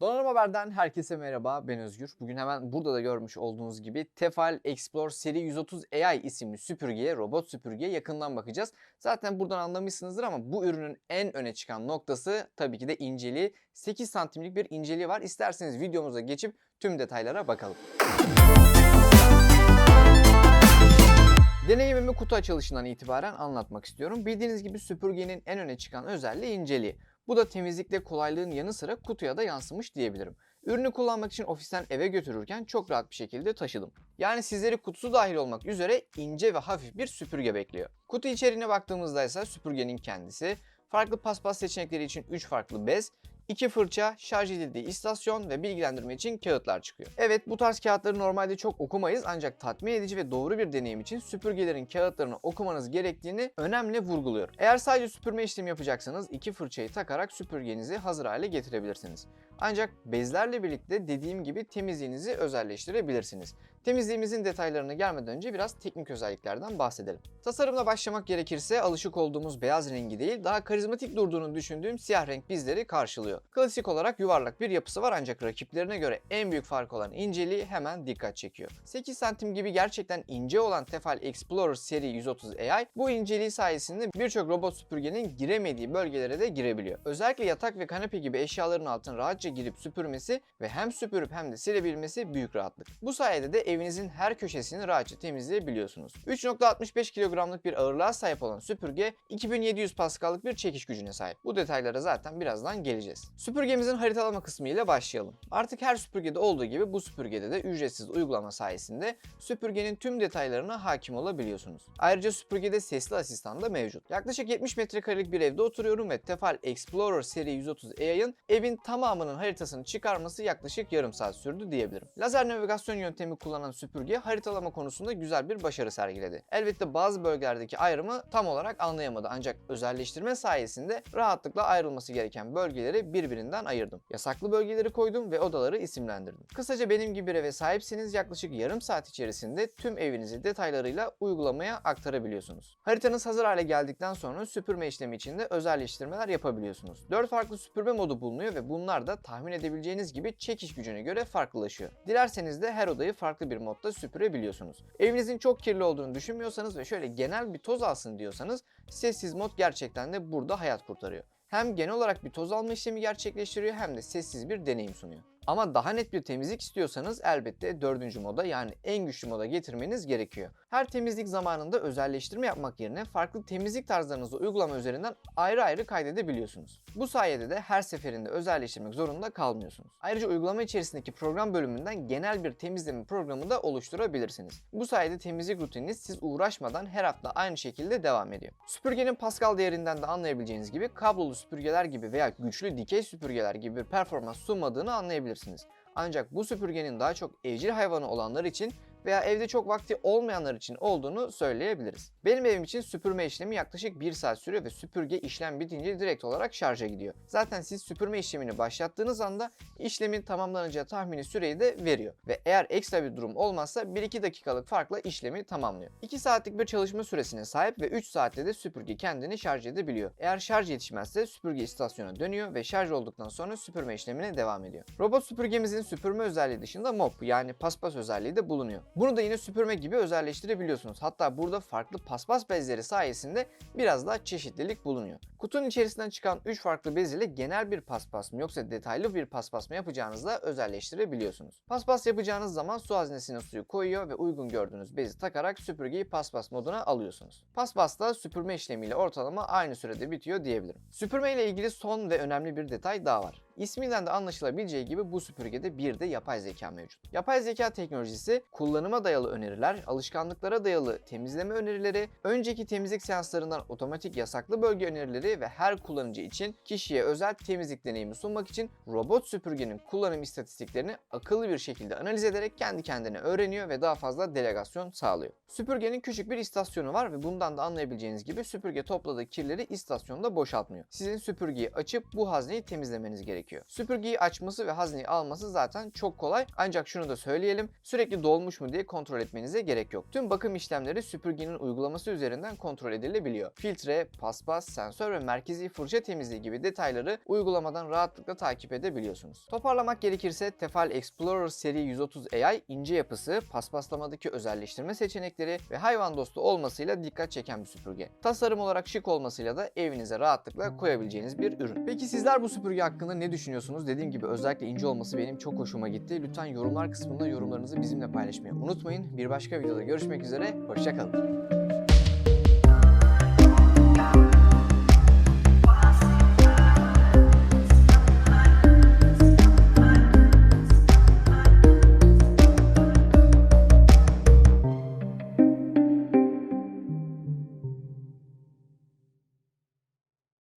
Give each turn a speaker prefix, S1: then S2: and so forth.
S1: Donanım Haber'den herkese merhaba, ben Özgür. Bugün hemen burada da görmüş olduğunuz gibi Tefal Explore Seri 130 AI isimli süpürgeye, robot süpürgeye yakından bakacağız. Zaten buradan anlamışsınızdır ama bu ürünün en öne çıkan noktası tabii ki de inceliği. 8 santimlik bir inceliği var. İsterseniz videomuza geçip tüm detaylara bakalım. Deneyimimi kutu açılışından itibaren anlatmak istiyorum. Bildiğiniz gibi süpürgenin en öne çıkan özelliği inceliği. Bu da temizlikte kolaylığın yanı sıra kutuya da yansımış diyebilirim. Ürünü kullanmak için ofisten eve götürürken çok rahat bir şekilde taşıdım. Yani sizleri kutusu dahil olmak üzere ince ve hafif bir süpürge bekliyor. Kutu içeriğine baktığımızda ise süpürgenin kendisi, farklı paspas seçenekleri için 3 farklı bez, 2 fırça, şarj edildiği istasyon ve bilgilendirme için kağıtlar çıkıyor. Evet bu tarz kağıtları normalde çok okumayız ancak tatmin edici ve doğru bir deneyim için süpürgelerin kağıtlarını okumanız gerektiğini önemli vurguluyor. Eğer sadece süpürme işlemi yapacaksanız iki fırçayı takarak süpürgenizi hazır hale getirebilirsiniz. Ancak bezlerle birlikte dediğim gibi temizliğinizi özelleştirebilirsiniz. Temizliğimizin detaylarına gelmeden önce biraz teknik özelliklerden bahsedelim. Tasarımla başlamak gerekirse alışık olduğumuz beyaz rengi değil daha karizmatik durduğunu düşündüğüm siyah renk bizleri karşılıyor. Klasik olarak yuvarlak bir yapısı var ancak rakiplerine göre en büyük fark olan inceliği hemen dikkat çekiyor. 8 santim gibi gerçekten ince olan Tefal Explorer seri 130 AI bu inceliği sayesinde birçok robot süpürgenin giremediği bölgelere de girebiliyor. Özellikle yatak ve kanepe gibi eşyaların altına rahatça girip süpürmesi ve hem süpürüp hem de silebilmesi büyük rahatlık. Bu sayede de evinizin her köşesini rahatça temizleyebiliyorsunuz. 3.65 kilogramlık bir ağırlığa sahip olan süpürge 2700 paskallık bir çekiş gücüne sahip. Bu detaylara zaten birazdan geleceğiz. Süpürgemizin haritalama kısmı ile başlayalım. Artık her süpürgede olduğu gibi bu süpürgede de ücretsiz uygulama sayesinde süpürgenin tüm detaylarına hakim olabiliyorsunuz. Ayrıca süpürgede sesli asistan da mevcut. Yaklaşık 70 metrekarelik bir evde oturuyorum ve Tefal Explorer seri 130 AI'ın evin tamamının haritasını çıkarması yaklaşık yarım saat sürdü diyebilirim. Lazer navigasyon yöntemi kullanan süpürge haritalama konusunda güzel bir başarı sergiledi. Elbette bazı bölgelerdeki ayrımı tam olarak anlayamadı ancak özelleştirme sayesinde rahatlıkla ayrılması gereken bölgeleri birbirinden ayırdım. Yasaklı bölgeleri koydum ve odaları isimlendirdim. Kısaca benim gibi bir eve sahipseniz yaklaşık yarım saat içerisinde tüm evinizi detaylarıyla uygulamaya aktarabiliyorsunuz. Haritanız hazır hale geldikten sonra süpürme işlemi için de özelleştirmeler yapabiliyorsunuz. 4 farklı süpürme modu bulunuyor ve bunlar da tahmin edebileceğiniz gibi çekiş gücüne göre farklılaşıyor. Dilerseniz de her odayı farklı bir modda süpürebiliyorsunuz. Evinizin çok kirli olduğunu düşünmüyorsanız ve şöyle genel bir toz alsın diyorsanız sessiz mod gerçekten de burada hayat kurtarıyor. Hem genel olarak bir toz alma işlemi gerçekleştiriyor hem de sessiz bir deneyim sunuyor. Ama daha net bir temizlik istiyorsanız elbette dördüncü moda yani en güçlü moda getirmeniz gerekiyor. Her temizlik zamanında özelleştirme yapmak yerine farklı temizlik tarzlarınızı uygulama üzerinden ayrı ayrı kaydedebiliyorsunuz. Bu sayede de her seferinde özelleştirmek zorunda kalmıyorsunuz. Ayrıca uygulama içerisindeki program bölümünden genel bir temizleme programı da oluşturabilirsiniz. Bu sayede temizlik rutininiz siz uğraşmadan her hafta aynı şekilde devam ediyor. Süpürgenin Pascal değerinden de anlayabileceğiniz gibi kablolu süpürgeler gibi veya güçlü dikey süpürgeler gibi bir performans sunmadığını anlayabilirsiniz. Ancak bu süpürgenin daha çok evcil hayvanı olanlar için veya evde çok vakti olmayanlar için olduğunu söyleyebiliriz. Benim evim için süpürme işlemi yaklaşık 1 saat sürüyor ve süpürge işlem bitince direkt olarak şarja gidiyor. Zaten siz süpürme işlemini başlattığınız anda işlemin tamamlanacağı tahmini süreyi de veriyor. Ve eğer ekstra bir durum olmazsa 1-2 dakikalık farkla işlemi tamamlıyor. 2 saatlik bir çalışma süresine sahip ve 3 saatte de süpürge kendini şarj edebiliyor. Eğer şarj yetişmezse süpürge istasyona dönüyor ve şarj olduktan sonra süpürme işlemine devam ediyor. Robot süpürgemizin süpürme özelliği dışında mop yani paspas özelliği de bulunuyor. Bunu da yine süpürme gibi özelleştirebiliyorsunuz. Hatta burada farklı paspas bezleri sayesinde biraz daha çeşitlilik bulunuyor. Kutunun içerisinden çıkan 3 farklı bez ile genel bir paspas mı yoksa detaylı bir paspas mı yapacağınızda özelleştirebiliyorsunuz. Paspas yapacağınız zaman su haznesine suyu koyuyor ve uygun gördüğünüz bezi takarak süpürgeyi paspas moduna alıyorsunuz. Paspas da süpürme işlemiyle ortalama aynı sürede bitiyor diyebilirim. Süpürme ile ilgili son ve önemli bir detay daha var. İsminden de anlaşılabileceği gibi bu süpürgede bir de yapay zeka mevcut. Yapay zeka teknolojisi kullanıma dayalı öneriler, alışkanlıklara dayalı temizleme önerileri, önceki temizlik seanslarından otomatik yasaklı bölge önerileri ve her kullanıcı için kişiye özel temizlik deneyimi sunmak için robot süpürgenin kullanım istatistiklerini akıllı bir şekilde analiz ederek kendi kendine öğreniyor ve daha fazla delegasyon sağlıyor. Süpürgenin küçük bir istasyonu var ve bundan da anlayabileceğiniz gibi süpürge topladığı kirleri istasyonda boşaltmıyor. Sizin süpürgeyi açıp bu hazneyi temizlemeniz gerekiyor. Gerekiyor. Süpürgeyi açması ve hazneyi alması zaten çok kolay ancak şunu da söyleyelim sürekli dolmuş mu diye kontrol etmenize gerek yok. Tüm bakım işlemleri süpürgenin uygulaması üzerinden kontrol edilebiliyor. Filtre, paspas, sensör ve merkezi fırça temizliği gibi detayları uygulamadan rahatlıkla takip edebiliyorsunuz. Toparlamak gerekirse Tefal Explorer seri 130 AI ince yapısı, paspaslamadaki özelleştirme seçenekleri ve hayvan dostu olmasıyla dikkat çeken bir süpürge. Tasarım olarak şık olmasıyla da evinize rahatlıkla koyabileceğiniz bir ürün. Peki sizler bu süpürge hakkında ne düşünüyorsunuz? Dediğim gibi özellikle ince olması benim çok hoşuma gitti. Lütfen yorumlar kısmında yorumlarınızı bizimle paylaşmayı unutmayın. Bir başka videoda görüşmek üzere, hoşçakalın.